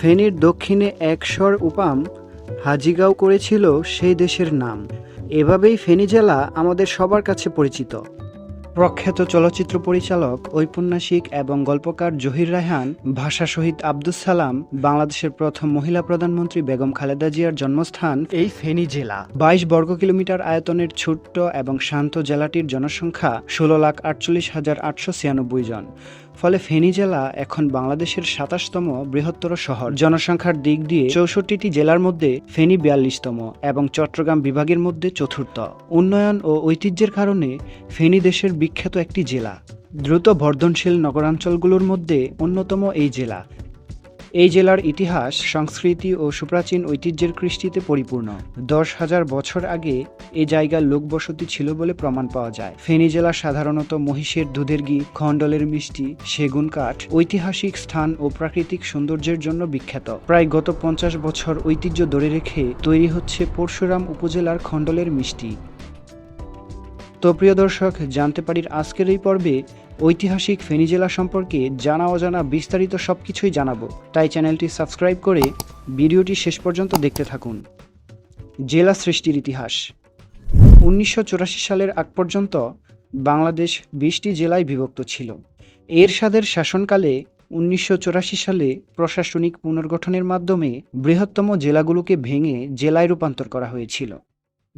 ফেনীর দক্ষিণে একশর উপাম হাজিগাঁও করেছিল সেই দেশের নাম। এভাবেই ফেনী জেলা আমাদের সবার কাছে পরিচিত। প্রখ্যাত চলচ্চিত্র পরিচালক, ঔপন্যাসিক এবং গল্পকার জহির রায়হান, ভাষা শহীদ আব্দুস সালাম, বাংলাদেশের প্রথম মহিলা প্রধানমন্ত্রী বেগম খালেদা জিয়ার জন্মস্থান এই ফেনী জেলা। বাইশ বর্গ কিলোমিটার আয়তনের ছোট্ট এবং শান্ত জেলাটির জনসংখ্যা ষোলো লাখ আটচল্লিশ হাজার আটশো ছিয়ানব্বই জন। ফলে ফেনী জেলা এখন বাংলাদেশের সাতাশতম বৃহত্তর শহর। জনসংখ্যার দিক দিয়ে চৌষট্টিটি জেলার মধ্যে ফেনী বিয়াল্লিশতম এবং চট্টগ্রাম বিভাগের মধ্যে চতুর্থ। উন্নয়ন ও ঐতিহ্যের কারণে ফেনী দেশের বিখ্যাত একটি জেলা। দ্রুত বর্ধনশীল নগরাঞ্চলগুলোর মধ্যে অন্যতম এই জেলা। এই জেলার ইতিহাস, সংস্কৃতি ও সুপ্রাচীন ঐতিহ্যের কৃষ্টিতে পরিপূর্ণ। দশ হাজার বছর আগে এই জায়গার লোকবসতি ছিল বলে প্রমাণ পাওয়া যায়। ফেনী জেলা সাধারণত মহিষের দুধের ঘি, খণ্ডলের মিষ্টি, সেগুন কাঠ, ঐতিহাসিক স্থান ও প্রাকৃতিক সৌন্দর্যের জন্য বিখ্যাত। প্রায় গত পঞ্চাশ বছর ঐতিহ্য ধরে রেখে তৈরি হচ্ছে পরশুরাম উপজেলার খণ্ডলের মিষ্টি। তো প্রিয় দর্শক, জানতে পারির আজকের এই পর্বে ঐতিহাসিক ফেনী জেলা সম্পর্কে জানা অজানা বিস্তারিত সব কিছুই জানাব। তাই চ্যানেলটি সাবস্ক্রাইব করে ভিডিওটি শেষ পর্যন্ত দেখতে থাকুন। জেলা সৃষ্টির ইতিহাস। উনিশশো চুরাশি সালের আগ পর্যন্ত বাংলাদেশ বিশটি জেলায় বিভক্ত ছিল। এরশাদের শাসনকালে উনিশশো চুরাশি সালে প্রশাসনিক পুনর্গঠনের মাধ্যমে বৃহত্তম জেলাগুলোকে ভেঙে জেলায় রূপান্তর করা হয়েছিল।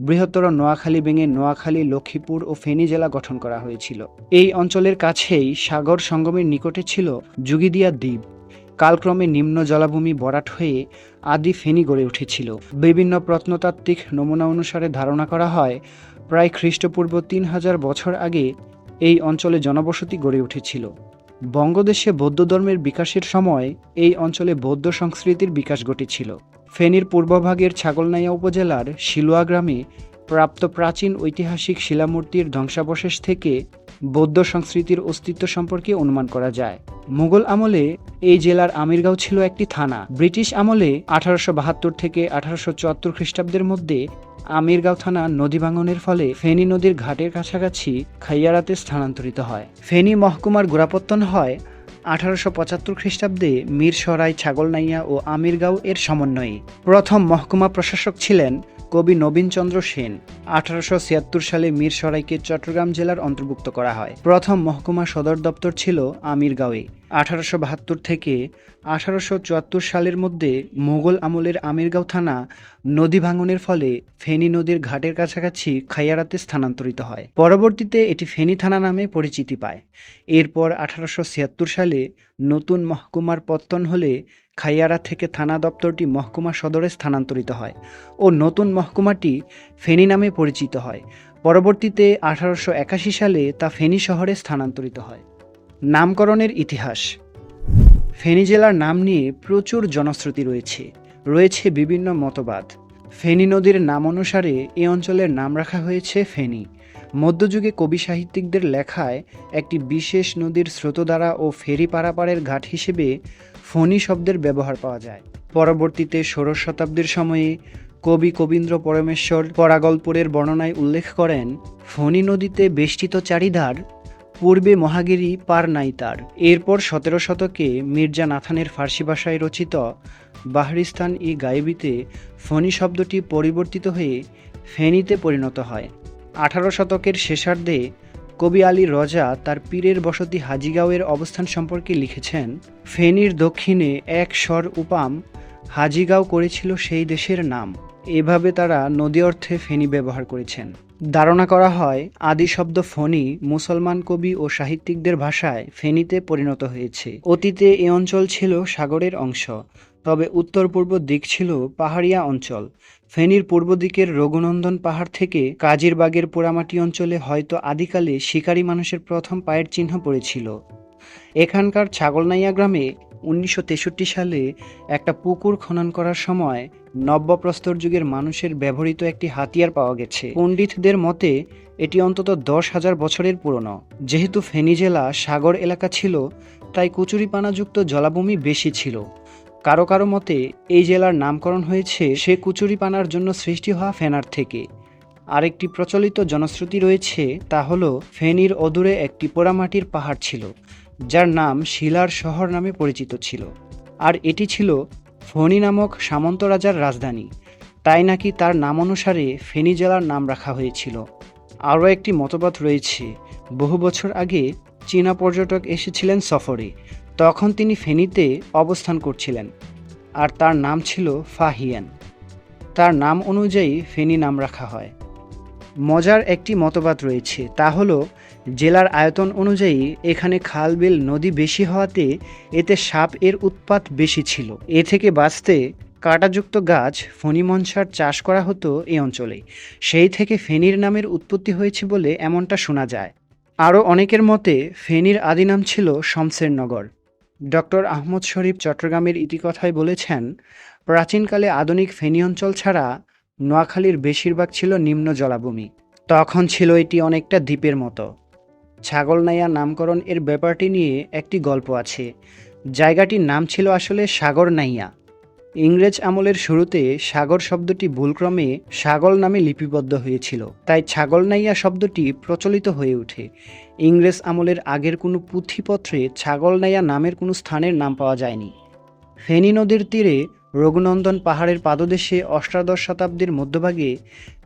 বৃহত্তর নোয়াখালী ভেঙে নোয়াখালী, লক্ষ্মীপুর ও ফেনী জেলা গঠন করা হয়েছিল। এই অঞ্চলের কাছেই সাগর সঙ্গমের নিকটে ছিল যুগিদিয়া দ্বীপ। কালক্রমে নিম্ন জলাভূমি বরাট হয়ে আদি ফেনী গড়ে উঠেছিল। বিভিন্ন প্রত্নতাত্ত্বিক নমুনা অনুসারে ধারণা করা হয়, প্রায় খ্রিস্টপূর্ব তিন হাজার বছর আগে এই অঞ্চলে জনবসতি গড়ে উঠেছিল। বঙ্গদেশে বৌদ্ধ ধর্মের বিকাশের সময় এই অঞ্চলে বৌদ্ধ সংস্কৃতির বিকাশ ঘটেছিল। ফেনীর পূর্বভাগের ছাগলনাইয়া উপজেলার শিলুয়া গ্রামে প্রাপ্ত প্রাচীন ঐতিহাসিক শিলামূর্তির ধ্বংসাবশেষ থেকে বৌদ্ধ সংস্কৃতির অস্তিত্ব সম্পর্কে অনুমান করা যায়। মুঘল আমলে এই জেলার আমিরগাঁও ছিল একটি থানা। ব্রিটিশ আমলে আঠারোশো বাহাত্তর থেকে আঠারোশো চুয়াত্তর খ্রিস্টাব্দের মধ্যে আমিরগাঁও থানা নদী ভাঙনের ফলে ফেনী নদীর ঘাটের কাছাকাছি খাইয়ারাতে স্থানান্তরিত হয়। ফেনী মহকুমার গোড়াপত্তন হয় আঠারোশো পঁচাত্তর খ্রিস্টাব্দে মীরসরাই ছাগলনাইয়া ও আমিরগাঁও এর সমন্বয়ে। প্রথম মহকুমা প্রশাসক ছিলেন কবি নবীনচন্দ্র সেন। আঠারোশো ছিয়াত্তর সালে মীরসরাইকে চট্টগ্রাম জেলার অন্তর্ভুক্ত করা হয়। প্রথম মহকুমা সদর দপ্তর ছিল আমিরগাঁওয়ে। আঠারোশো বাহাত্তর থেকে আঠারোশো চুয়াত্তর সালের মধ্যে মোগল আমলের আমিরগাঁও থানা নদী ভাঙনের ফলে ফেনী নদীর ঘাটের কাছাকাছি খাইয়ারাতে স্থানান্তরিত হয়। পরবর্তীতে এটি ফেনী থানা নামে পরিচিতি পায়। এরপর আঠারোশো ছিয়াত্তর সালে নতুন মহকুমার পত্তন হলে খাইয়ারা থেকে থানা দপ্তরটি মহকুমা সদরে স্থানান্তরিত হয় ও নতুন মহকুমাটি ফেনী নামে পরিচিত হয়। পরবর্তীতে আঠারোশো একাশি সালে তা ফেনী শহরে স্থানান্তরিত হয়। নামকরণের ইতিহাস। ফেনী জেলার নাম নিয়ে প্রচুর জনশ্রুতি রয়েছে। রয়েছে বিভিন্ন মতবাদ। ফেনী নদীর নাম অনুসারে এ অঞ্চলের নাম রাখা হয়েছে ফেনী। মধ্যযুগে কবি সাহিত্যিকদের লেখায় একটি বিশেষ নদীর স্রোতধারা ও ফেরি পারাপারের ঘাট হিসেবে ফণী শব্দের ব্যবহার পাওয়া যায়। পরবর্তীতে ষোড়শ শতাব্দীর সময়ে কবি কবীন্দ্র পরমেশ্বর পরাগল্পের বর্ণনায় উল্লেখ করেন, ফণী নদীতে বেষ্টিত চারিধার পূর্বে মহাগিরি পার নাই তার। এরপর সতেরো শতকে মির্জা নাথানের ফার্সি ভাষায় রচিত বাহরিস্তান ই গায়েবিতে ফণী শব্দটি পরিবর্তিত হয়ে ফেনীতে পরিণত হয়। আঠারো শতকের শেষার্ধে কবি আলী রজা তার পীরের বসতি হাজিগাঁওয়ের অবস্থান সম্পর্কে লিখেছেন, ফেনীর দক্ষিণে এক স্বর উপাম হাজিগাঁও করেছিল সেই দেশের নাম। এভাবে তারা নদী অর্থে ফেনী ব্যবহার করেছেন। ধারণা করা হয়, আদি শব্দ ফণী মুসলমান কবি ও সাহিত্যিকদের ভাষায় ফেনীতে পরিণত হয়েছে। অতীতে এ অঞ্চল ছিল সাগরের অংশ, তবে উত্তর পূর্ব দিক ছিল পাহাড়িয়া অঞ্চল। ফেনীর পূর্ব দিকের রঘুনন্দন পাহাড় থেকে কাজিরবাগের পোড়ামাটি অঞ্চলে হয়তো আদিকালে শিকারী মানুষের প্রথম পায়ের চিহ্ন পড়েছিল। এখানকার ছাগলনাইয়া গ্রামে উনিশশো তেষট্টি সালে একটা পুকুর খনন করার সময় নব্যপ্রস্তর যুগের মানুষের ব্যবহৃত একটি হাতিয়ার পাওয়া গেছে। পণ্ডিতদের মতে, এটি অন্তত দশ হাজার বছরের পুরনো। যেহেতু ফেনী জেলা সাগর এলাকা ছিল, তাই কুচুরিপানাযুক্ত জলাভূমি বেশি ছিল। কারও কারও মতে, এই জেলার নামকরণ হয়েছে সে কুচুরিপানার জন্য সৃষ্টি হওয়া ফেনার থেকে। আরেকটি প্রচলিত জনশ্রুতি রয়েছে, তা হলো, ফেনীর অদূরে একটি পোড়ামাটির পাহাড় ছিল। যার নাম শিলার শহর নামে পরিচিত ছিল। আর এটি ছিল ফণি নামক সামন্ত রাজার রাজধানী। তাই নাকি তার নাম অনুসারে ফেনী জেলার নাম রাখা হয়েছিল। আরও একটি মতবাদ রয়েছে, বহু বছর আগে চীনা পর্যটক এসেছিলেন সফরে, তখন তিনি ফেনীতে অবস্থান করছিলেন, আর তার নাম ছিল ফাহিয়ান। তার নাম অনুযায়ী ফেনী নাম রাখা হয়। মজার একটি মতবাদ রয়েছে, তা হলো জেলার আয়তন অনুযায়ী এখানে খাল বিল নদী বেশি হওয়াতে এতে সাপ এর উৎপাত বেশি ছিল। এ থেকে বাঁচতে কাঁটাযুক্ত গাছ ফণিমনসার চাষ করা হতো এই অঞ্চলে। সেই থেকে ফেনীর নামের উৎপত্তি হয়েছে বলে এমনটা শোনা যায়। আরও অনেকের মতে, ফেনীর আদি নাম ছিল শমসের নগর ডক্টর আহমদ শরীফ চট্টগ্রামের ইতিকথায় বলেছেন, প্রাচীনকালে আধুনিক ফেনী অঞ্চল ছাড়া নোয়াখালীর বেশিরভাগ ছিল নিম্ন জলাভূমি। তখন ছিল এটি অনেকটা দ্বীপের মতো। ছাগলনাইয়া নামকরণ এর ব্যাপারটি নিয়ে একটি গল্প আছে। জায়গাটির নাম ছিল আসলে সাগর নাইয়া ইংরেজ আমলের শুরুতে সাগর শব্দটি ভুলক্রমে সাগল নামে লিপিবদ্ধ হয়েছিল, তাই ছাগলনাইয়া শব্দটি প্রচলিত হয়ে ওঠে। ইংরেজ আমলের আগের কোনো পুঁথিপত্রে ছাগলনাইয়া নামের কোনো স্থানের নাম পাওয়া যায়নি। ফেনী নদীর তীরে রঘুনন্দন পাহাড়ের পাদদেশে অষ্টাদশ শতাব্দীর মধ্যভাগে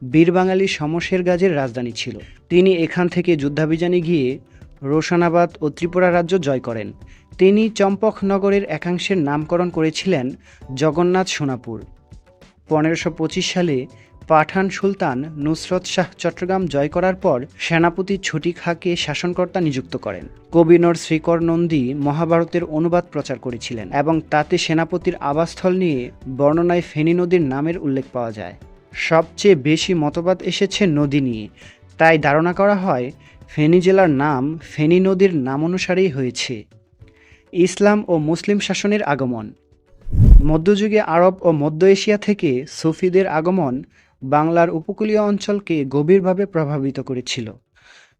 বীরবাঙালি সমশের গাজের রাজধানী ছিল। তিনি এখান থেকে যুদ্ধাভিযানে গিয়ে রোশানাবাদ ও ত্রিপুরা রাজ্য জয় করেন। তিনি চম্পক নগরের একাংশের নামকরণ করেছিলেন জগন্নাথ সোনাপুর। পনেরোশো সালে পাঠান সুলতান নুসরত শাহ চট্টগ্রাম জয় করার পর সেনাপতি ছুটি খাঁকে শাসনকর্তা নিযুক্ত করেন। কবিনর শ্রীকর নন্দী মহাভারতের অনুবাদ প্রচার করেছিলেন এবং তাতে সেনাপতির আবাসস্থল নিয়ে বর্ণনায় ফেনী নদীর নামের উল্লেখ পাওয়া যায়। সবচেয়ে বেশি মতবাদ এসেছে নদী নিয়ে। তাই ধারণা করা হয়, ফেনী জেলার নাম ফেনী নদীর নাম অনুসারেই হয়েছে। ইসলাম ও মুসলিম শাসনের আগমন। মধ্যযুগে আরব ও মধ্য এশিয়া থেকে সুফিদের আগমন বাংলার উপকূলীয় অঞ্চলকে গভীরভাবে প্রভাবিত করেছিল।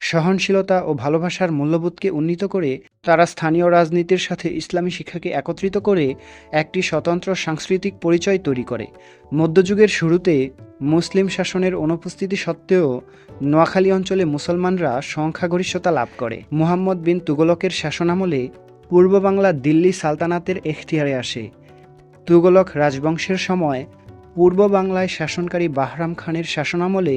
সহনশীলতা ও ভালোবাসার মূল্যবোধকে উন্নীত করে তারা স্থানীয় রাজনীতির সাথে ইসলামী শিক্ষাকে একত্রিত করে একটি স্বতন্ত্র সাংস্কৃতিক পরিচয় তৈরি করে। মধ্যযুগের শুরুতে মুসলিম শাসনের অনুপস্থিতি সত্ত্বেও নোয়াখালী অঞ্চলে মুসলমানরা সংখ্যাগরিষ্ঠতা লাভ করে। মুহাম্মদ বিন তুগলকের শাসনামলে পূর্ব বাংলা দিল্লি সালতানাতের এখতিয়ারে আসে। তুগলক রাজবংশের সময় পূর্ব বাংলায় শাসনকারী বাহরাম খানের শাসনামলে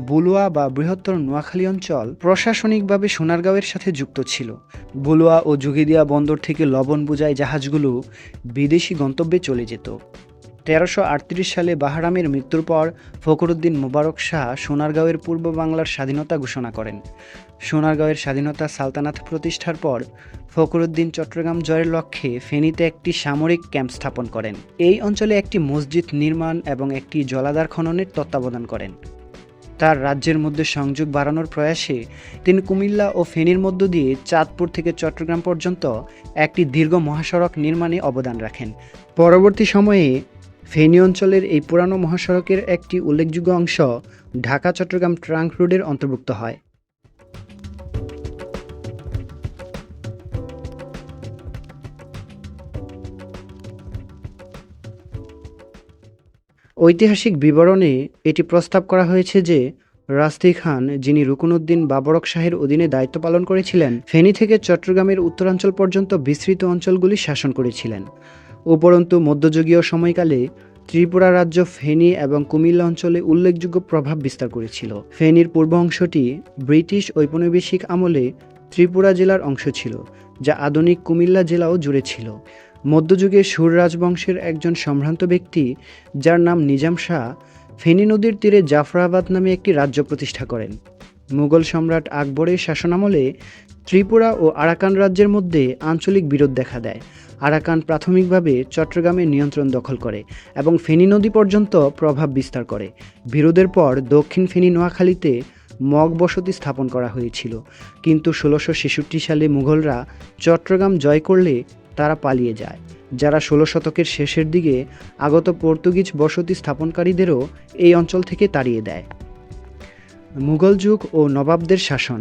বুলুয়া বা বৃহত্তর নোয়াখালী অঞ্চল প্রশাসনিকভাবে সোনারগাঁওয়ের সাথে যুক্ত ছিল। বুলুয়া ও যুগিদিয়া বন্দর থেকে লবণ বোঝায় জাহাজগুলো বিদেশি গন্তব্যে চলে যেত। তেরোশো সালে বাহারামের মৃত্যুর পর ফখরুদ্দিন মোবারক শাহ সোনারগাঁওয়ের পূর্ব বাংলার স্বাধীনতা ঘোষণা করেন। সোনারগাঁওয়ের স্বাধীনতা সালতানাত প্রতিষ্ঠার পর ফখরুদ্দিন চট্টগ্রাম জয়ের লক্ষ্যে ফেনীতে একটি সামরিক ক্যাম্প স্থাপন করেন। এই অঞ্চলে একটি মসজিদ নির্মাণ এবং একটি জলাধার খননের তত্ত্বাবধান করেন। তার রাজ্যের মধ্যে সংযোগ বাড়ানোর প্রয়াসে তিনি কুমিল্লা ও ফেনীর মধ্য দিয়ে চাঁদপুর থেকে চট্টগ্রাম পর্যন্ত একটি দীর্ঘ মহাসড়ক নির্মাণে অবদান রাখেন। পরবর্তী সময়ে ফেনী অঞ্চলের এই পুরানো মহাসড়কের একটি উল্লেখযোগ্য অংশ ঢাকা, চট্টগ্রাম ট্রাঙ্ক রোডের অন্তর্ভুক্ত হয়। ঐতিহাসিক বিবরণে এটি প্রস্তাব করা হয়েছে যে রাস্তি খান, যিনি রুকুনুদ্দিন বাবরক শাহের অধীনে দায়িত্ব পালন করেছিলেন, ফেনী থেকে চট্টগ্রামের উত্তরাঞ্চল পর্যন্ত বিস্তৃত অঞ্চলগুলি শাসন করেছিলেন। উপরন্তু মধ্যযুগীয় সময়কালে ত্রিপুরা রাজ্য ফেনী এবং কুমিল্লা অঞ্চলে উল্লেখযোগ্য প্রভাব বিস্তার করেছিল। ফেনীর পূর্ব অংশটি ব্রিটিশ ঔপনিবেশিক আমলে ত্রিপুরা জেলার অংশ ছিল, যা আধুনিক কুমিল্লা জেলাও জুড়ে ছিল। মধ্যযুগে সুর রাজবংশের একজন সম্ভ্রান্ত ব্যক্তি, যার নাম নিজাম শাহ, ফেনী নদীর তীরে জাফরাবাদ নামে একটি রাজ্য প্রতিষ্ঠা করেন। মুঘল সম্রাট আকবরের শাসনামলে ত্রিপুরা ও আরাকান রাজ্যের মধ্যে আঞ্চলিক বিরোধ দেখা দেয়। আরাকান প্রাথমিকভাবে চট্টগ্রামের নিয়ন্ত্রণ দখল করে এবং ফেনী নদী পর্যন্ত প্রভাব বিস্তার করে। বিরোধের পর দক্ষিণ ফেনী নোয়াখালীতে মগ বসতি স্থাপন করা হয়েছিল। কিন্তু ষোলোশো ছেষট্টি সালে মুঘলরা চট্টগ্রাম জয় করলে তারা পালিয়ে যায়, যারা ষোলো শতকের শেষের দিকে আগত পর্তুগিজ বসতি স্থাপনকারীদেরও এই অঞ্চল থেকে তাড়িয়ে দেয়। মুঘল যুগ ও নবাবদের শাসন।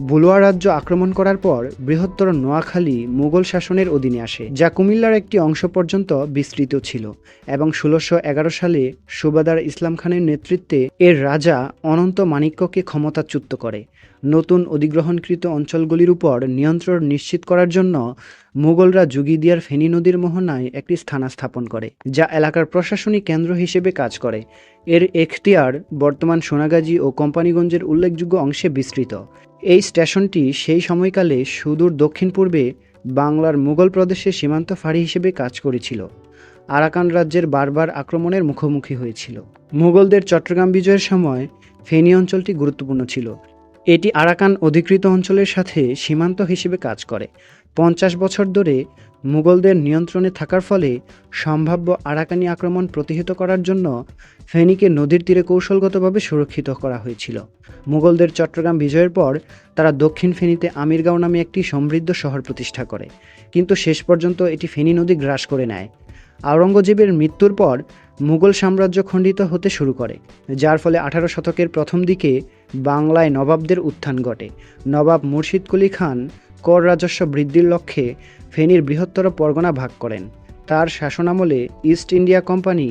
বুলোয়া রাজ্য আক্রমণ করার পর বৃহত্তর নোয়াখালী মুঘল শাসনের অধীনে আসে, যা কুমিল্লার একটি অংশ পর্যন্ত বিস্তৃত ছিল এবং ষোলোশো এগারো সালে সুবাদার ইসলাম খানের নেতৃত্বে এর রাজা অনন্ত মাণিক্যকে ক্ষমতাচ্যুত করে। নতুন অধিগ্রহণকৃত অঞ্চলগুলির উপর নিয়ন্ত্রণ নিশ্চিত করার জন্য মুঘলরা যুগিদিয়ার ফেনী নদীর মোহনায় একটি স্থানা স্থাপন করে, যা এলাকার প্রশাসনিক কেন্দ্র হিসেবে কাজ করে। এর এখতিয়ার বর্তমান সোনাগাজী ও কোম্পানিগঞ্জের উল্লেখযোগ্য অংশে বিস্তৃত। এই স্টেশনটি সেই সময়কালে সুদূর দক্ষিণ পূর্বে বাংলার মুঘল প্রদেশের সীমান্ত ফাঁড়ি হিসেবে কাজ করেছিল। আরাকান রাজ্যের বারবার আক্রমণের মুখোমুখি হয়েছিল। মুঘলদের চট্টগ্রাম বিজয়ের সময় ফেনী অঞ্চলটি গুরুত্বপূর্ণ ছিল। এটি আরাকান অধিকৃত অঞ্চলের সাথে সীমান্ত হিসেবে কাজ করে। পঞ্চাশ বছর ধরে মুঘলদের নিয়ন্ত্রণে থাকার ফলে সম্ভাব্য আরাকানি আক্রমণ প্রতিহত করার জন্য ফেনীকে নদীর তীরে কৌশলগতভাবে সুরক্ষিত করা হয়েছিল। মুঘলদের চট্টগ্রাম বিজয়ের পর তারা দক্ষিণ ফেনীতে আমিরগাঁও নামে একটি সমৃদ্ধ শহর প্রতিষ্ঠা করে, কিন্তু শেষ পর্যন্ত এটি ফেনী নদী গ্রাস করে নেয়। আওরঙ্গজেবের মৃত্যুর পর মুঘল সাম্রাজ্য খণ্ডিত হতে শুরু করে, যার ফলে আঠারো শতকের প্রথম দিকে বাংলায় নবাবদের উত্থান ঘটে। নবাব মুর্শিদ কুলি খান কর রাজস্ব বৃদ্ধির লক্ষ্যে ফেনীর বৃহত্তর পরগনা ভাগ করেন। তার শাসনামলে ইস্ট ইন্ডিয়া কোম্পানি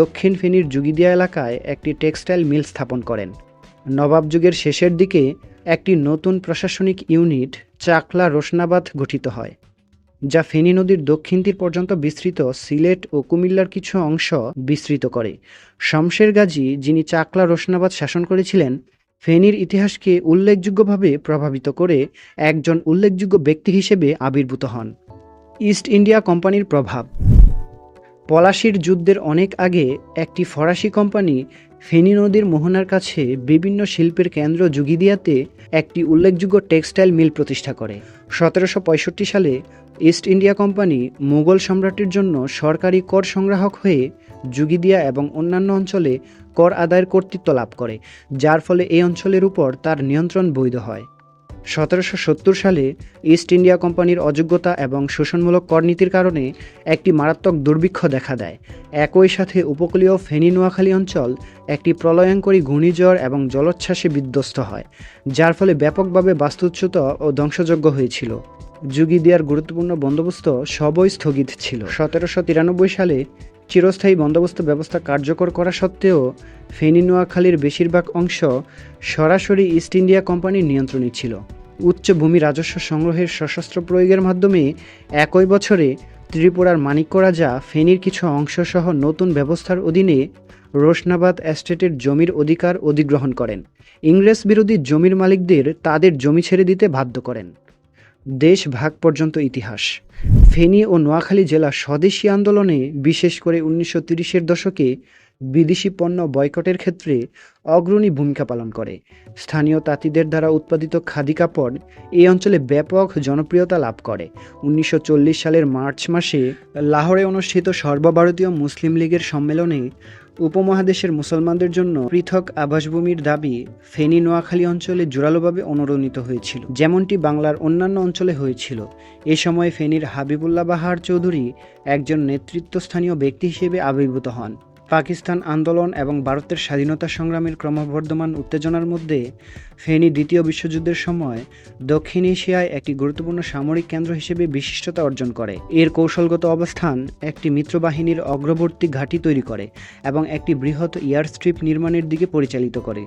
দক্ষিণ ফেনীর যুগিদিয়া এলাকায় একটি টেক্সটাইল মিল স্থাপন করেন। নবাব যুগের শেষের দিকে একটি নতুন প্রশাসনিক ইউনিট চাকলা রোশনাবাদ গঠিত হয়, যা ফেনী নদীর দক্ষিণ তীর পর্যন্ত বিস্তৃত সিলেট ও কুমিল্লার কিছু অংশ বিস্তৃত করে। শমশের গাজী যিনি চাকলা রোশনাবাদ শাসন করেছিলেন ফেনীর ইতিহাসকে উল্লেখযোগ্যভাবে প্রভাবিত করে একজন উল্লেখযোগ্য ব্যক্তি হিসেবে আবির্ভূত হন। ইস্ট ইন্ডিয়া কোম্পানির প্রভাব। পলাশির যুদ্ধের অনেক আগে একটি ফরাসি কোম্পানি ফেনী নদীর মোহনার কাছে বিভিন্ন শিল্পের কেন্দ্র যুগিদিয়াতে একটি উল্লেখযোগ্য টেক্সটাইল মিল প্রতিষ্ঠা করে। সতেরোশো পঁয়ষট্টি সালে ইস্ট ইন্ডিয়া কোম্পানি মুঘল সম্রাটের জন্য সরকারি কর সংগ্রাহক হয়ে যুগিদিয়া এবং অন্যান্য অঞ্চলে কর আদায়ের কর্তৃত্ব লাভ করে, যার ফলে এই অঞ্চলের উপর তার নিয়ন্ত্রণ বৈধ হয়। সতেরোশো সত্তর সালে ইস্ট ইন্ডিয়া কোম্পানির অযোগ্যতা এবং শোষণমূলক করনীতির কারণে একটি মারাত্মক দুর্ভিক্ষ দেখা দেয়। একই সাথে উপকূলীয় ফেনী নোয়াখালী অঞ্চল একটি প্রলয়ঙ্করী ঘূর্ণিঝড় এবং জলোচ্ছ্বাসে বিধ্বস্ত হয়, যার ফলে ব্যাপকভাবে বাস্তুচ্যুত ও ধ্বংসযোগ্য হয়েছিল। যুগি দেওয়ার গুরুত্বপূর্ণ বন্দোবস্ত সবই স্থগিত ছিল। সতেরোশো তিরানব্বই সালে চিরস্থায়ী বন্দোবস্ত ব্যবস্থা কার্যকর করা সত্ত্বেও ফেনী নোয়াখালীর বেশিরভাগ অংশ সরাসরি ইস্ট ইন্ডিয়া কোম্পানির নিয়ন্ত্রণে ছিল। উচ্চ ভূমি রাজস্ব সংগ্রহের সশস্ত্র প্রয়োগের মাধ্যমে একই বছরে ত্রিপুরার মানিক্য রাজা ফেনীর কিছু অংশসহ নতুন ব্যবস্থার অধীনে রোশনাবাদ এস্টেটের জমির অধিকার অধিগ্রহণ করেন। ইংরেজ বিরোধী জমির মালিকদের তাদের জমি ছেড়ে দিতে বাধ্য করেন। দেশ ভাগ পর্যন্ত ইতিহাস। ফেনী ও নোয়াখালী জেলা স্বদেশী আন্দোলনে, বিশেষ করে উনিশশো তিরিশের দশকে, বিদেশি পণ্য বয়কটের ক্ষেত্রে অগ্রণী ভূমিকা পালন করে। স্থানীয় তাঁতিদের দ্বারা উৎপাদিত খাদি কাপড় এই অঞ্চলে ব্যাপক জনপ্রিয়তা লাভ করে। উনিশশো চল্লিশ সালের মার্চ মাসে লাহোরে অনুষ্ঠিত সর্বভারতীয় মুসলিম লীগের সম্মেলনে উপমহাদেশের মুসলমানদের জন্য পৃথক আবাসভূমির দাবি ফেনী নোয়াখালী অঞ্চলে জোরালোভাবে অনুরণিত হয়েছিল। যেমনটি বাংলার অন্যান্য অঞ্চলে হয়েছিল। এ সময় ফেনীর হাবিবুল্লাহ বাহার চৌধুরী একজন নেতৃত্বস্থানীয় ব্যক্তি হিসেবে আবির্ভূত হন। পাকিস্তান আন্দোলন এবং ভারতের স্বাধীনতা সংগ্রামের ক্রমবর্ধমান উত্তেজনার মধ্যে ফেনী দ্বিতীয় বিশ্বযুদ্ধের সময় দক্ষিণ এশিয়ায় একটি গুরুত্বপূর্ণ সামরিক কেন্দ্র হিসেবে বিশিষ্টতা অর্জন করে। এর কৌশলগত অবস্থান একটি মিত্রবাহিনীর অগ্রবর্তী ঘাঁটি তৈরি করে এবং একটি বৃহৎ এয়ার স্ট্রিপ নির্মাণের দিকে পরিচালিত করে,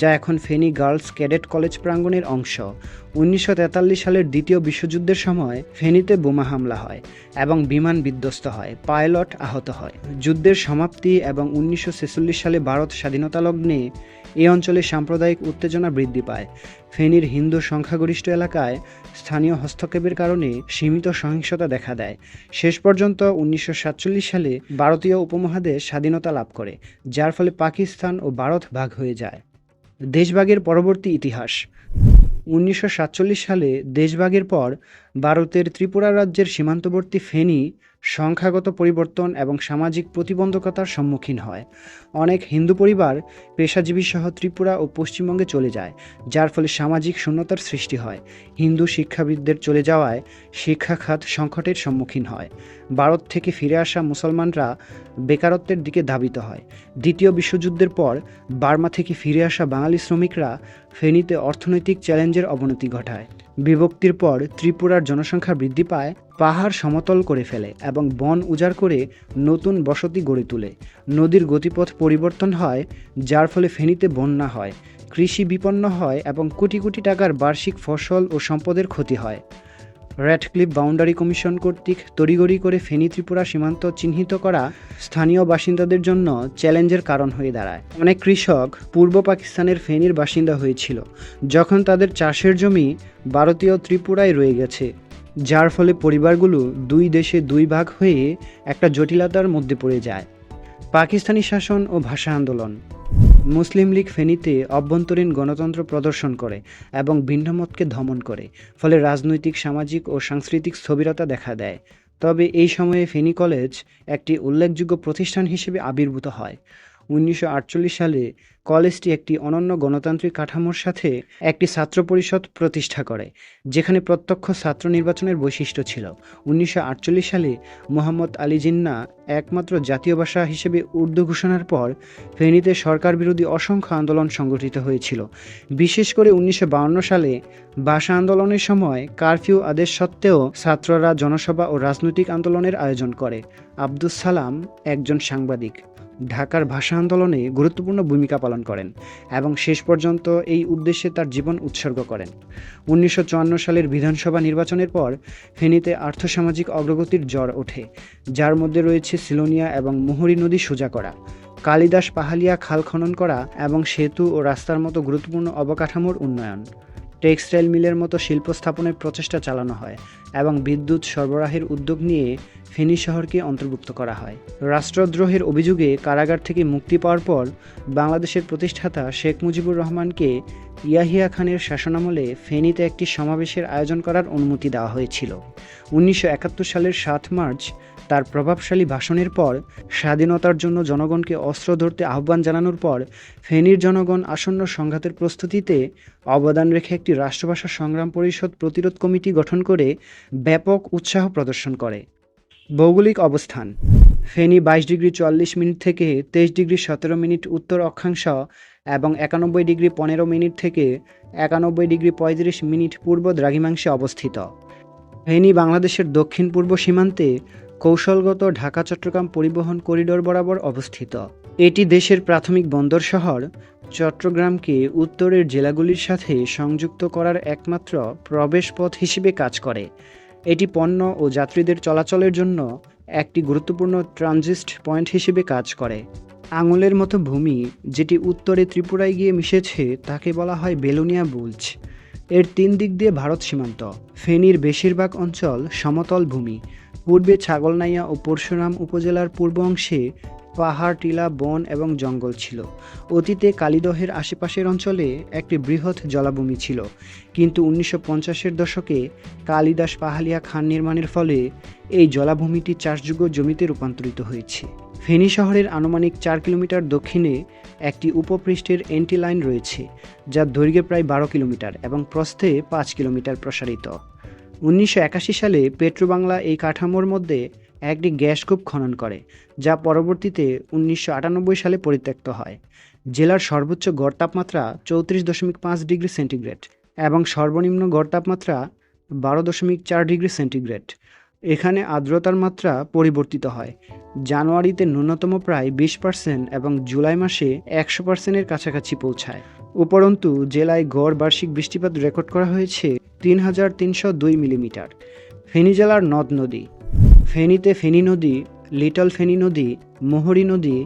যা এখন ফেনী গার্লস ক্যাডেট কলেজ প্রাঙ্গণের অংশ। উনিশশো তেতাল্লিশ সালের দ্বিতীয় বিশ্বযুদ্ধের সময় ফেনীতে বোমা হামলা হয় এবং বিমান বিধ্বস্ত হয়, পাইলট আহত হয়। যুদ্ধের সমাপ্তি এবং উনিশশো ছেচল্লিশ সালে ভারত স্বাধীনতা লগ্নে এই অঞ্চলে সাম্প্রদায়িক উত্তেজনা বৃদ্ধি পায়। ফেনীর হিন্দু সংখ্যাগরিষ্ঠ এলাকায় স্থানীয় হস্তক্ষেপের কারণে সীমিত সহিংসতা দেখা দেয়। শেষ পর্যন্ত উনিশশো সাতচল্লিশ সালে ভারতীয় উপমহাদেশ স্বাধীনতা লাভ করে, যার ফলে পাকিস্তান ও ভারত ভাগ হয়ে যায়। দেশভাগের পরবর্তী ইতিহাস। উনিশশো সাতচল্লিশ সালে দেশভাগের পর ভারতের ত্রিপুরা রাজ্যের সীমান্তবর্তী ফেনী সংখ্যাগত পরিবর্তন এবং সামাজিক প্রতিবন্ধকতার সম্মুখীন হয়। অনেক হিন্দু পরিবার পেশাজীবী সহ ত্রিপুরা ও পশ্চিমবঙ্গে চলে যায়, যার ফলে সামাজিক শূন্যতার সৃষ্টি হয়। হিন্দু শিক্ষাবিদদের চলে যাওয়ায় শিক্ষা খাত সংকটের সম্মুখীন হয়। ভারত থেকে ফিরে আসা মুসলমানরা বেকারত্বের দিকে ধাবিত হয়। দ্বিতীয় বিশ্বযুদ্ধের পর বার্মা থেকে ফিরে আসা বাঙালি শ্রমিকরা ফেনীতে অর্থনৈতিক চ্যালেঞ্জের অবনতি ঘটায়। বিভক্তির পর ত্রিপুরার জনসংখ্যা বৃদ্ধি পায় পাহাড় সমতল করে ফেলে এবং বন উজাড় করে নতুন বসতি গড়ে তোলে। নদীর গতিপথ পরিবর্তন হয়, যার ফলে ফেনীতে বন্যা হয়, কৃষি বিপন্ন হয় এবং কোটি কোটি টাকার বার্ষিক ফসল ও সম্পদের ক্ষতি হয়। র্যাডক্লিফ বাউন্ডারি কমিশন কর্তৃক তড়িগড়ি করে ফেনী ত্রিপুরা সীমান্ত চিহ্নিত করা স্থানীয় বাসিন্দাদের জন্য চ্যালেঞ্জের কারণ হয়ে দাঁড়ায়। অনেক কৃষক পূর্ব পাকিস্তানের ফেনীর বাসিন্দা হয়েছিল, যখন তাদের চাষের জমি ভারতীয় ত্রিপুরায় রয়ে গেছে। যার ফলে পরিবারগুলো দুই দেশে দুই ভাগ হয়ে একটা জটিলতার মধ্যে পড়ে যায়। পাকিস্তানি শাসন ও ভাষা আন্দোলন। মুসলিম লীগ ফেনীতে অভ্যন্তরীণ গণতন্ত্র প্রদর্শন করে এবং ভিন্নমতকে দমন করে, ফলে রাজনৈতিক, সামাজিক ও সাংস্কৃতিক স্থবিরতা দেখা দেয়। তবে এই সময়ে ফেনী কলেজ একটি উল্লেখযোগ্য প্রতিষ্ঠান হিসেবে আবির্ভূত হয়। উনিশশো আটচল্লিশ সালে কলেজটি একটি অনন্য গণতান্ত্রিক কাঠামোর সাথে একটি ছাত্র পরিষদ প্রতিষ্ঠা করে, যেখানে প্রত্যক্ষ ছাত্র নির্বাচনের বৈশিষ্ট্য ছিল। উনিশশো আটচল্লিশ সালে মোহাম্মদ আলী জিন্না একমাত্র জাতীয় ভাষা হিসেবে উর্দু ঘোষণার পর ফেনীতে সরকার বিরোধী অসংখ্য আন্দোলন সংগঠিত হয়েছিল। বিশেষ করে উনিশশো সালে ভাষা আন্দোলনের সময় কারফিউ আদেশ সত্ত্বেও ছাত্ররা জনসভা ও রাজনৈতিক আন্দোলনের আয়োজন করে। আব্দুস সালাম একজন সাংবাদিক। ঢাকার ভাষা আন্দোলনে গুরুত্বপূর্ণ ভূমিকা পালন করেন এবং শেষ পর্যন্ত এই উদ্দেশ্যে তার জীবন উৎসর্গ করেন। উনিশশো চুয়ান্ন সালের বিধানসভা নির্বাচনের পর ফেনীতে আর্থসামাজিক অগ্রগতির জ্বর ওঠে, যার মধ্যে রয়েছে সিলোনিয়া এবং মুহুরী নদী সোজা করা, কালিদাস পাহালিয়া খাল খনন করা এবং সেতু ও রাস্তার মতো গুরুত্বপূর্ণ অবকাঠামোর উন্নয়ন। টেক্সটাইল মিলের মতো শিল্প স্থাপনের প্রচেষ্টা চালানো হয় এবং বিদ্যুৎ সরবরাহের উদ্যোগ নিয়ে ফেনী শহরকে অন্তর্ভুক্ত করা হয়। রাষ্ট্রদ্রোহের অভিযোগে কারাগার থেকে মুক্তি পাওয়ার পর বাংলাদেশের প্রতিষ্ঠাতা শেখ মুজিবুর রহমানকে ইয়াহিয়া খানের শাসনামলে ফেনীতে একটি সমাবেশের আয়োজন করার অনুমতি দেওয়া হয়েছিল। উনিশশো একাত্তর সালের সাত মার্চ তার প্রভাবশালী ভাষণের পর, স্বাধীনতার জন্য জনগণকে অস্ত্র ধরতে আহ্বান জানানোর পর, ফেনীর জনগণ আসন্ন সংঘাতের প্রস্তুতিতে অবদান রেখে একটি রাষ্ট্রভাষা সংগ্রাম পরিষদ প্রতিরোধ কমিটি গঠন করে ব্যাপক উৎসাহ প্রদর্শন করে। ভৌগোলিক অবস্থান। ফেনী বাইশ ডিগ্রি চুয়াল্লিশ মিনিট থেকে তেইশ ডিগ্রি সতেরো মিনিট উত্তর অক্ষাংশ এবং একানব্বই ডিগ্রি পনেরো মিনিট থেকে একানব্বই ডিগ্রি পঁয়ত্রিশ মিনিট পূর্ব দ্রাঘিমাংশে অবস্থিত। ফেনী বাংলাদেশের দক্ষিণ পূর্ব সীমান্তে কৌশলগত ঢাকা চট্টগ্রাম পরিবহন করিডোর বরাবর অবস্থিত। এটি দেশের প্রাথমিক বন্দর শহর। চট্টগ্রামকে উত্তরের জেলাগুলির সাথে সংযুক্ত করার একমাত্র প্রবেশপথ হিসেবে কাজ করে। এটি পণ্য ও যাত্রীদের চলাচলের জন্য একটি গুরুত্বপূর্ণ ট্রানজিস্ট পয়েন্ট হিসেবে কাজ করে। আঙুলের মতো ভূমি, যেটি উত্তরে ত্রিপুরায় গিয়ে মিশেছে, তাকে বলা হয় বেলুনিয়া বুলজ। এর তিন দিক দিয়ে ভারত সীমান্ত। ফেনীর বেশিরভাগ অঞ্চল সমতল ভূমি। পূর্বে ছাগলনাইয়া ও পরশুরাম উপজেলার পূর্ব অংশে পাহাড়, টিলা, বন এবং জঙ্গল ছিল। অতীতে কালিদহের আশেপাশের অঞ্চলে একটি বৃহৎ জলাভূমি ছিল। কিন্তু উনিশশো পঞ্চাশের দশকে কালিদাস পাহালিয়া খান নির্মাণের ফলে এই জলাভূমিটি চাষযোগ্য জমিতে রূপান্তরিত হয়েছে। ফেনী শহরের আনুমানিক চার কিলোমিটার দক্ষিণে একটি উপপৃষ্ঠের এন্টি লাইন রয়েছে যার দৈর্ঘ্যে প্রায় বারো কিলোমিটার এবং প্রস্থে পাঁচ কিলোমিটার প্রসারিত। উনিশশো একাশি সালে পেট্রোবাংলা এই কাঠামোর মধ্যে একটি গ্যাস কূপ খনন করে, যা পরবর্তীতে উনিশশো আটানব্বই সালে পরিত্যক্ত হয়। জেলার সর্বোচ্চ গড় তাপমাত্রা চৌত্রিশ দশমিক পাঁচ ডিগ্রি সেন্টিগ্রেড এবং সর্বনিম্ন গড় তাপমাত্রা বারো দশমিক চার ডিগ্রি সেন্টিগ্রেড। এখানে আর্দ্রতার মাত্রা পরিবর্তিত হয়। জানুয়ারিতে ন্যূনতম প্রায় বিশ পার্সেন্ট এবং জুলাই মাসে একশো পার্সেন্টের কাছাকাছি পৌঁছায়। উপরন্তু, জেলায় গড় বার্ষিক বৃষ্টিপাত রেকর্ড করা হয়েছে তিন হাজার তিনশো দুই মিলিমিটার। ফেনী জেলার নদ নদী। ফেনীতে ফেনী নদী, লিটল ফেনী নদী, মোহরী নদী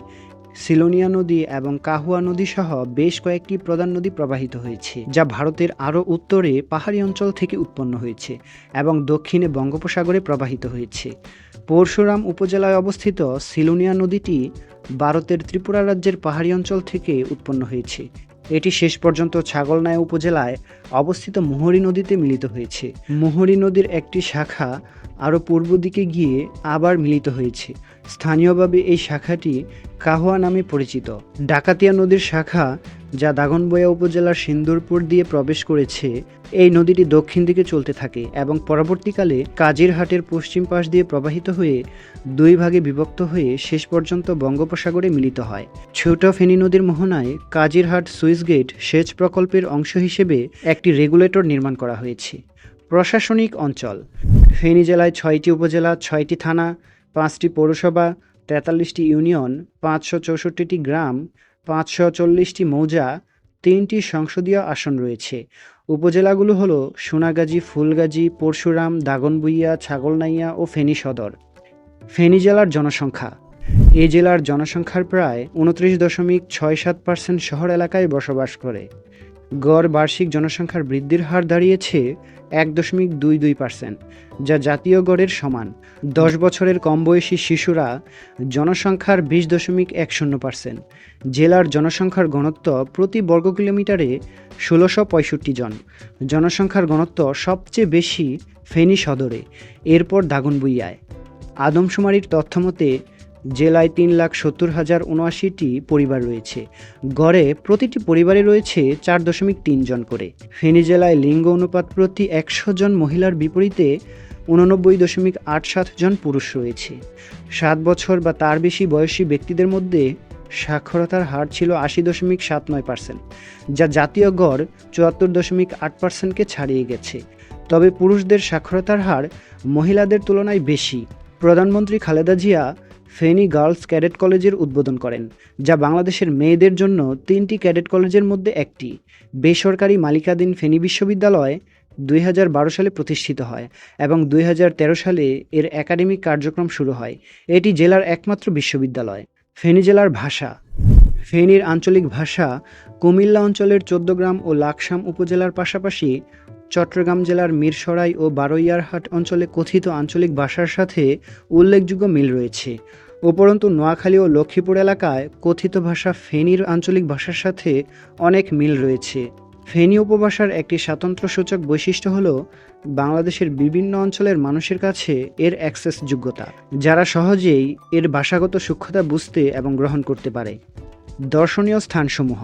সিলোনিয়া নদী এবং কাহুয়া নদী সহ বেশ কয়েকটি প্রধান নদী প্রবাহিত হয়েছে, যা ভারতের আরও উত্তরে পাহাড়ি অঞ্চল থেকে উৎপন্ন হয়েছে এবং দক্ষিণে বঙ্গোপসাগরে প্রবাহিত হয়েছে। পরশুরাম উপজেলায় অবস্থিত সিলোনিয়া নদীটি ভারতের ত্রিপুরা রাজ্যের পাহাড়ি অঞ্চল থেকে উৎপন্ন হয়েছে। এটি শেষ পর্যন্ত ছাগলনায় উপজেলায় অবস্থিত মোহরী নদীতে মিলিত হয়েছে। মোহরী নদীর একটি শাখা আরও পূর্ব দিকে গিয়ে আবার মিলিত হয়েছে। স্থানীয়ভাবে এই শাখাটি কাহুয়া নামে পরিচিত। ডাকাতিয়া নদীর শাখা, যা দাগনবয়া উপজেলার সিন্দুরপুর দিয়ে প্রবেশ করেছে, এই নদীটি দক্ষিণ দিকে চলতে থাকে এবং পরবর্তীকালে কাজিরহাটের পশ্চিম পাশ দিয়ে প্রবাহিত হয়ে দুই ভাগে বিভক্ত হয়ে শেষ পর্যন্ত বঙ্গোপসাগরে মিলিত হয়। ছোট ফেনী নদীর মোহনায় কাজিরহাট সুইস গেট সেচ প্রকল্পের অংশ হিসেবে একটি রেগুলেটর নির্মাণ করা হয়েছে। প্রশাসনিক অঞ্চল, ফেনী জেলায় ছয়টি উপজেলা, ছয়টি থানা পাঁচটি পৌরসভা, তেতাল্লিশটি ইউনিয়ন, পাঁচশো চৌষট্টিটি গ্রাম, পাঁচশো চল্লিশটি মৌজা, তিনটি সংসদীয় আসন রয়েছে। উপজেলাগুলো হলো সোনাগাজী, ফুলগাজী, পরশুরাম দাগনবুইয়া ছাগলনাইয়া ও ফেনী সদর। ফেনী জেলার জনসংখ্যা। এই জেলার জনসংখ্যার প্রায় উনত্রিশ দশমিক ছয় সাত পার্সেন্ট শহর এলাকায় বসবাস করে। গড় বার্ষিক জনসংখ্যার বৃদ্ধির হার দাঁড়িয়েছে এক দশমিক দুই দুই পার্সেন্ট, যা জাতীয় গড়ের সমান। দশ বছরের কম বয়সী শিশুরা জনসংখ্যার বিশ দশমিক এক শূন্য পার্সেন্ট। জেলার জনসংখ্যার ঘনত্ব প্রতি বর্গ কিলোমিটারে ষোলোশো পঁয়ষট্টি জন। জনসংখ্যার ঘনত্ব সবচেয়ে বেশি ফেনী সদরে, এরপর দাগনবুইয়ায় আদমশুমারির তথ্যমতে জেলায় তিন লাখ সত্তর হাজার উনআশিটি পরিবার রয়েছে। গড়ে প্রতিটি পরিবারে রয়েছে চার দশমিক তিন জন করে। ফেনী জেলায় লিঙ্গ অনুপাত প্রতি একশো জন মহিলার বিপরীতে উননব্বই দশমিক আট সাত জন পুরুষ রয়েছে। সাত বছর বা তার বেশি বয়সী ব্যক্তিদের মধ্যে সাক্ষরতার হার ছিল আশি দশমিক সাত নয় পার্সেন্ট, যা জাতীয় গড় চুয়াত্তর দশমিক আট পার্সেন্টকে ছাড়িয়ে গেছে। তবে পুরুষদের সাক্ষরতার হার মহিলাদের তুলনায় বেশি। প্রধানমন্ত্রী খালেদা জিয়া ফেনী গার্লস ক্যাডেট কলেজের উদ্বোধন করেন, যা বাংলাদেশের মেয়েদের জন্য তিনটি ক্যাডেট কলেজের মধ্যে একটি। বেসরকারি মালিকাধীন ফেনী বিশ্ববিদ্যালয় দুই হাজার বারো সালে প্রতিষ্ঠিত হয় এবং দুই হাজার তেরো সালে এর একাডেমিক কার্যক্রম শুরু হয়। এটি জেলার একমাত্র বিশ্ববিদ্যালয়, ফেনী জেলার ভাষা। ফেনীর আঞ্চলিক ভাষা কুমিল্লা অঞ্চলের চোদ্দগ্রাম ও লাকসাম উপজেলার পাশাপাশি চট্টগ্রাম জেলার মিরসরাই ও বারৈয়ারহাট অঞ্চলে কথিত আঞ্চলিক ভাষার সাথে উল্লেখযোগ্য মিল রয়েছে। উপরন্তু, নোয়াখালী ও লক্ষ্মীপুর এলাকায় কথিত ভাষা ফেনীর আঞ্চলিক ভাষার সাথে অনেক মিল রয়েছে। ফেনী উপভাষার একটি স্বাতন্ত্র্যসূচক বৈশিষ্ট্য হল, বাংলাদেশের বিভিন্ন অঞ্চলের মানুষের কাছে এর অ্যাক্সেস যোগ্যতা, যারা সহজেই এর ভাষাগত সূক্ষ্মতা বুঝতে এবং গ্রহণ করতে পারে। দর্শনীয় স্থানসমূহ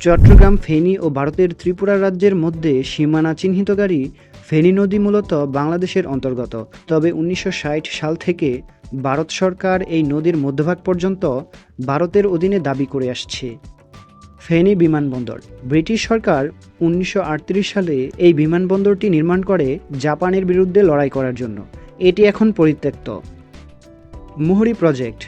চট্টগ্রাম, ফেনী ও ভারতের ত্রিপুরা রাজ্যের মধ্যে সীমানা চিহ্নিতকারী ফেনী নদী মূলত বাংলাদেশের অন্তর্গত। তবে উনিশশো ষাট সাল থেকে ভারত সরকার এই নদীর মধ্যভাগ পর্যন্ত ভারতের অধীনে দাবি করে আসছে। ফেনী বিমানবন্দর। ব্রিটিশ সরকার উনিশশো আটত্রিশ সালে এই বিমানবন্দরটি নির্মাণ করে জাপানের বিরুদ্ধে লড়াই করার জন্য। এটি এখন পরিত্যক্ত। মুহুরী প্রজেক্ট।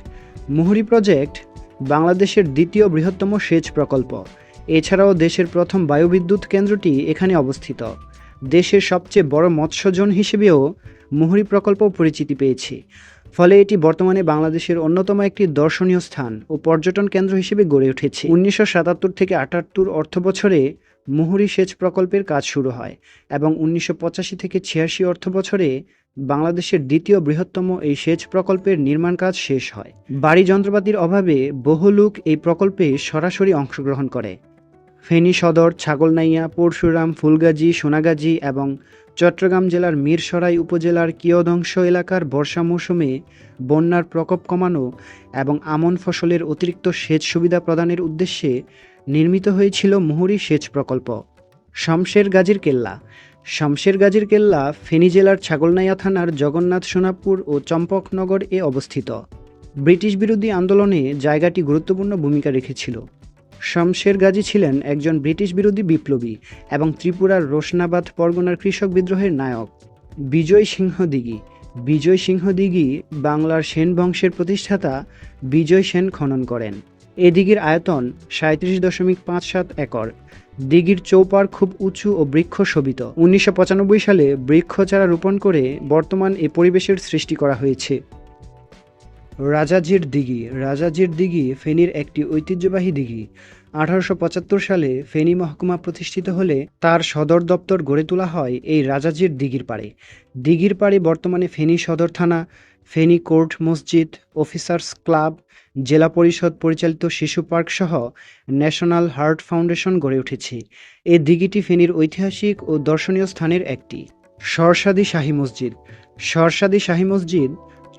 মুহুরী প্রজেক্ট বাংলাদেশের দ্বিতীয় বৃহত্তম সেচ প্রকল্প। এছাড়াও দেশের প্রথম বায়ুবিদ্যুৎ কেন্দ্রটি এখানে অবস্থিত। দেশের সবচেয়ে বড় মৎস্যজন হিসেবেও মুহুরি প্রকল্প পরিচিতি পেয়েছে। ফলে এটি বর্তমানে বাংলাদেশের অন্যতম একটি দর্শনীয় স্থান ও পর্যটন কেন্দ্র হিসেবে গড়ে উঠেছে। উনিশশো সাতাত্তর থেকে আটাত্তর অর্থ বছরে মুহুরী সেচ প্রকল্পের কাজ শুরু হয় এবং উনিশশো পঁচাশি থেকে ছিয়াশি অর্থ বছরে বাংলাদেশের দ্বিতীয় বৃহত্তম এই সেচ প্রকল্পের নির্মাণ কাজ শেষ হয়। বাড়ি যন্ত্রপাতির অভাবে বহু লোক এই প্রকল্পে সরাসরি অংশগ্রহণ করে। ফেনী সদর, ছাগলনাইয়া, পরশুরাম, ফুলগাজী, সোনাগাজী এবং চট্টগ্রাম জেলার মিরসরাই উপজেলার কিয়দংশ এলাকার বর্ষা মৌসুমে বন্যার প্রকোপ কমানো এবং আমন ফসলের অতিরিক্ত সেচ সুবিধা প্রদানের উদ্দেশ্যে নির্মিত হয়েছিল মুহুরী সেচ প্রকল্প। শমশের গাজীর কেল্লা। শমশের গাজীর কেল্লা ফেনী জেলার ছাগলনাইয়া থানার জগন্নাথ সোনাপুর ও চম্পকনগর এ অবস্থিত। ব্রিটিশ বিরোধী আন্দোলনে জায়গাটি গুরুত্বপূর্ণ ভূমিকা রেখেছিল। শমশের গাজী ছিলেন একজন ব্রিটিশ বিরোধী বিপ্লবী এবং ত্রিপুরার রোশনাবাদ পরগনার কৃষক বিদ্রোহের নায়ক। বিজয় সিংহ দিঘি। বিজয় সিংহ দিঘি বাংলার সেন বংশের প্রতিষ্ঠাতা বিজয় সেন খনন করেন। এ দিঘির আয়তন সাঁত্রিশ দশমিক পাঁচ সাত একর। দিঘির চৌপার খুব উঁচু ও বৃক্ষ শোভিত। উনিশশো পঁচানব্বই সালে বৃক্ষ চারা রোপণ করে বর্তমান এ পরিবেশের সৃষ্টি করা হয়েছে। রাজাজির দিঘি। রাজাজির দিঘি ফেনীর একটি ঐতিহ্যবাহী দিঘি। আঠারোশো পঁচাত্তর সালে ফেনী মহকুমা প্রতিষ্ঠিত হলে তার সদর দপ্তর গড়ে তোলা হয় এই রাজাজির দিঘির পাড়ে। দিঘির পাড়ে বর্তমানে ফেনী সদর থানা, ফেনী কোর্ট, মসজিদ, অফিসার্স ক্লাব, জেলা পরিষদ পরিচালিত শিশু পার্ক সহ ন্যাশনাল হার্ট ফাউন্ডেশন গড়ে উঠেছে। এই দিঘিটি ফেনীর ঐতিহাসিক ও দর্শনীয় স্থানের একটি। সরসাদি শাহী মসজিদ। সরসাদি শাহী মসজিদ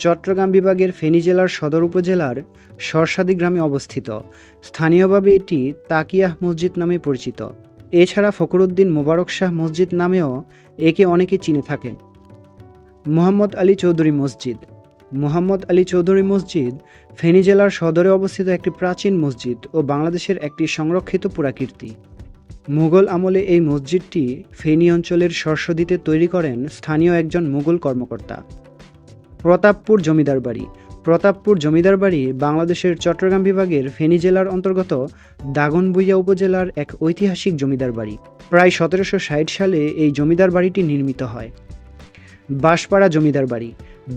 চট্টগ্রাম বিভাগের ফেনী জেলার সদর উপজেলার সরসাদি গ্রামে অবস্থিত। স্থানীয়ভাবে এটি তাকিয়াহ মসজিদ নামে পরিচিত। এছাড়া ফখরুদ্দিন মোবারক শাহ মসজিদ নামেও একে অনেকে চিনে থাকেন। মোহাম্মদ আলী চৌধুরী মসজিদ। মোহাম্মদ আলী চৌধুরী মসজিদ ফেনী জেলার সদরে অবস্থিত একটি প্রাচীন মসজিদ ও বাংলাদেশের একটি সংরক্ষিত পুরাকীর্তি। মুঘল আমলে এই মসজিদটি ফেনী অঞ্চলের সরস্বতীতে তৈরি করেন স্থানীয় একজন মুঘল কর্মকর্তা। প্রতাপপুর জমিদার বাড়ি। প্রতাপপুর জমিদার বাড়ি বাংলাদেশের চট্টগ্রাম বিভাগের ফেনী জেলার অন্তর্গত দাগনবুইয়া উপজেলার এক ঐতিহাসিক জমিদার বাড়ি। প্রায় সতেরোশো ষাট সালে এই জমিদার বাড়িটি নির্মিত হয়। বাঁশপাড়া জমিদার বাড়ি।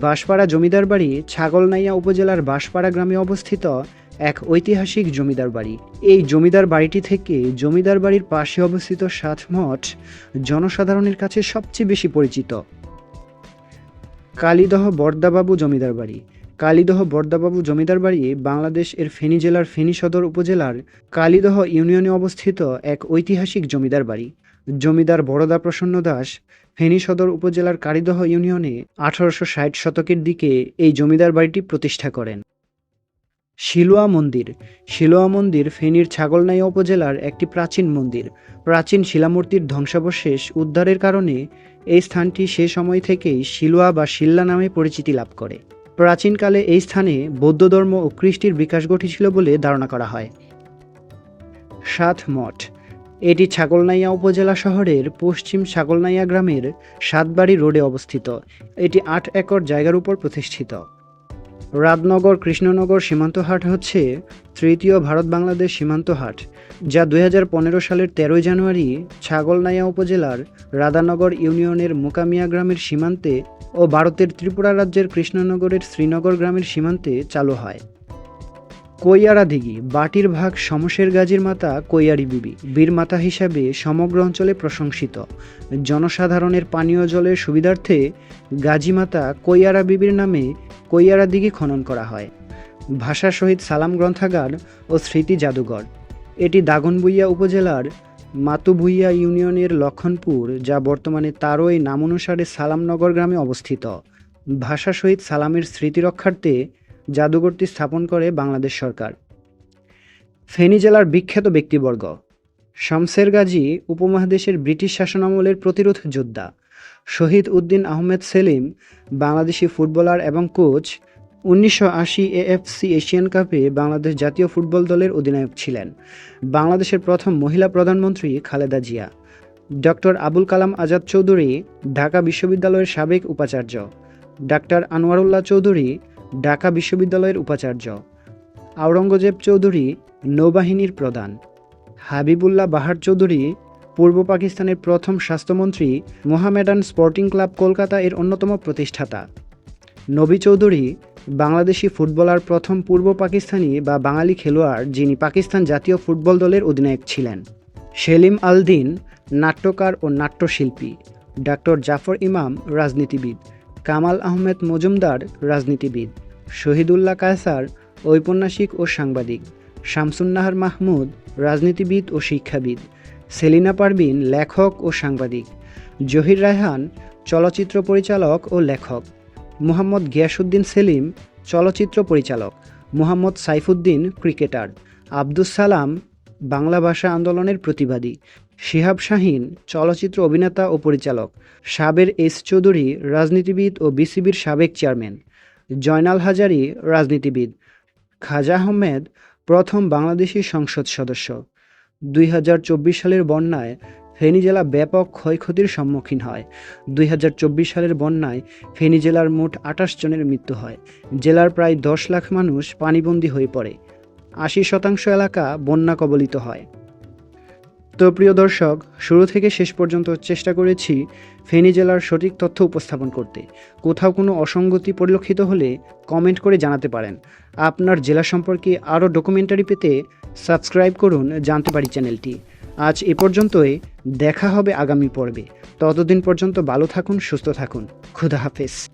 বাঁশপাড়া জমিদার বাড়ি ছাগলনাইয়া উপজেলার বাঁশপাড়া গ্রামে অবস্থিত এক ঐতিহাসিক জমিদার বাড়ি। এই জমিদার বাড়িটি থেকে জমিদার বাড়ির পাশে অবস্থিত সাত মঠ জনসাধারণের কাছে সবচেয়ে বেশি পরিচিত। কালীদহ বর্দাবাবু জমিদার বাড়ি। কালীদহ বর্দাবাবু জমিদার বাড়ি বাংলাদেশ এর ফেনী জেলার ফেনী সদর উপজেলার কালীদহ ইউনিয়নে অবস্থিত এক ঐতিহাসিক জমিদার বাড়ি। জমিদার বরদা প্রসন্ন দাস ফেনী সদর উপজেলার কালীদহ ইউনিয়নে আঠারোশো ষাট শতকের দিকে এই জমিদার বাড়িটি প্রতিষ্ঠা করেন। শিলুয়া মন্দির। শিলুয়া মন্দির ফেনীর ছাগলনাইয়া উপজেলার একটি প্রাচীন মন্দির। প্রাচীন শিলামূর্তির ধ্বংসাবশেষ উদ্ধারের কারণে এই স্থানটি সে সময় থেকেই শিলুয়া বা শিল্লা নামে পরিচিতি লাভ করে। প্রাচীনকালে এই স্থানে বৌদ্ধ ধর্ম ও কৃষ্টির বিকাশ ঘটেছিল বলে ধারণা করা হয়। সাত মঠ। এটি ছাগলনাইয়া উপজেলা শহরের পশ্চিম ছাগলনাইয়া গ্রামের সাতবাড়ি রোডে অবস্থিত। এটি আট একর জায়গার উপর প্রতিষ্ঠিত। রাজনগর কৃষ্ণনগর সীমান্ত হাট হচ্ছে তৃতীয় ভারত বাংলাদেশ সীমান্ত হাট। যা দু হাজার পনেরো সালের তেরোই জানুয়ারি ছাগলনাইয়া উপজেলার রাধানগর ইউনিয়নের মোকামিয়া গ্রামের সীমান্তে ও ভারতের ত্রিপুরা রাজ্যের কৃষ্ণনগরের শ্রীনগর গ্রামের সীমান্তে চালু হয়। কৈয়ারা দিঘি, বাটির ভাগ সমসের গাজীর মাতা কৈয়ারি বিবি, বীর মাতা হিসাবে সমগ্র অঞ্চলে প্রশংসিত। জনসাধারণের পানীয় জলের সুবিধার্থে গাজী মাতা কৈয়ারা বিবির নামে কৈয়ারা দিঘি খনন করা হয়। ভাষা শহীদ সালাম গ্রন্থাগার ও স্মৃতি জাদুঘর। এটি দাগনভূঞা উপজেলার মাতুভূঞা ইউনিয়নের লক্ষণপুর, যা বর্তমানে তারই নাম অনুসারে সালামনগর গ্রামে অবস্থিত। ভাষা শহীদ সালামের স্মৃতি রক্ষার্থে জাদুঘরটি স্থাপন করে বাংলাদেশ সরকার। ফেনী জেলার বিখ্যাত ব্যক্তিবর্গ। শামসের গাজী উপমহাদেশের ব্রিটিশ শাসনামলের প্রতিরোধ যোদ্ধা। শহীদ উদ্দিন আহমেদ সেলিম, বাংলাদেশি ফুটবলার এবং কোচ উনিশশো আশি এএফসি এশিয়ান কাপে বাংলাদেশ জাতীয় ফুটবল দলের অধিনায়ক ছিলেন। বাংলাদেশের প্রথম মহিলা প্রধানমন্ত্রী খালেদা জিয়া। ডক্টর আবুল কালাম আজাদ চৌধুরী, ঢাকা বিশ্ববিদ্যালয়ের সাবেক উপাচার্য। ডাক্তার আনোয়ারুল্লাহ চৌধুরী, ঢাকা বিশ্ববিদ্যালয়ের উপাচার্য। আওরঙ্গজেব চৌধুরী, নৌবাহিনীর প্রধান। হাবিবুল্লাহ বাহার চৌধুরী, পূর্ব পাকিস্তানের প্রথম স্বাস্থ্যমন্ত্রী মোহামেডান স্পোর্টিং ক্লাব কলকাতা এর অন্যতম প্রতিষ্ঠাতা। নবী চৌধুরী বাংলাদেশি ফুটবলার প্রথম পূর্ব পাকিস্তানি বা বাঙালি খেলোয়াড় যিনি পাকিস্তান জাতীয় ফুটবল দলের অধিনায়ক ছিলেন। সেলিম আল দিন নাট্যকার ও নাট্যশিল্পী। ডাক্তার জাফর ইমাম, রাজনীতিবিদ। কামাল আহমেদ মজুমদার, রাজনীতিবিদ। শহীদুল্লাহ কায়সার, ঔপন্যাসিক ও সাংবাদিক। শামসুন্নাহার মাহমুদ, রাজনীতিবিদ ও শিক্ষাবিদ। সেলিনা পারবিন লেখক ও সাংবাদিক। জহির রায়হান, চলচ্চিত্র পরিচালক ও লেখক। মোহাম্মদ গিয়াসুদ্দিন সেলিম, চলচ্চিত্র পরিচালক। মোহাম্মদ সাইফুদ্দিন, ক্রিকেটার। আব্দুস সালাম, বাংলা ভাষা আন্দোলনের প্রতিবাদী। শিহাব শাহিন, চলচ্চিত্র অভিনেতা ও পরিচালক। সাবের এস চৌধুরী, রাজনীতিবিদ ও বিসিবির সাবেক চেয়ারম্যান। জয়নাল হাজারি, রাজনীতিবিদ। খাজা আহমেদ, প্রথম বাংলাদেশি সংসদ সদস্য। দুই হাজার চব্বিশ সালের বন্যায় ফেনী জেলা ব্যাপক ক্ষয়ক্ষতির সম্মুখীন হয়। দুই হাজার চব্বিশ সালের বন্যায় ফেনী জেলার মোট আটাশ জনের মৃত্যু হয়। জেলার প্রায় দশ লাখ মানুষ পানিবন্দী হয়ে পড়ে। আশি শতাংশ এলাকা বন্যা কবলিত হয়। তো প্রিয় দর্শক, শুরু থেকে শেষ পর্যন্ত চেষ্টা করেছি ফেনী জেলার সঠিক তথ্য উপস্থাপন করতে। কোথাও কোনো অসঙ্গতি পরিলক্ষিত হলে কমেন্ট করে জানাতে পারেন। আপনার জেলা সম্পর্কে আরও ডকুমেন্টারি পেতে সাবস্ক্রাইব করুন জানতে পারি চ্যানেলটি। আজ এ পর্যন্তই, দেখা হবে আগামী পর্বে। ততদিন পর্যন্ত ভালো থাকুন, সুস্থ থাকুন। খুদা হাফেজ।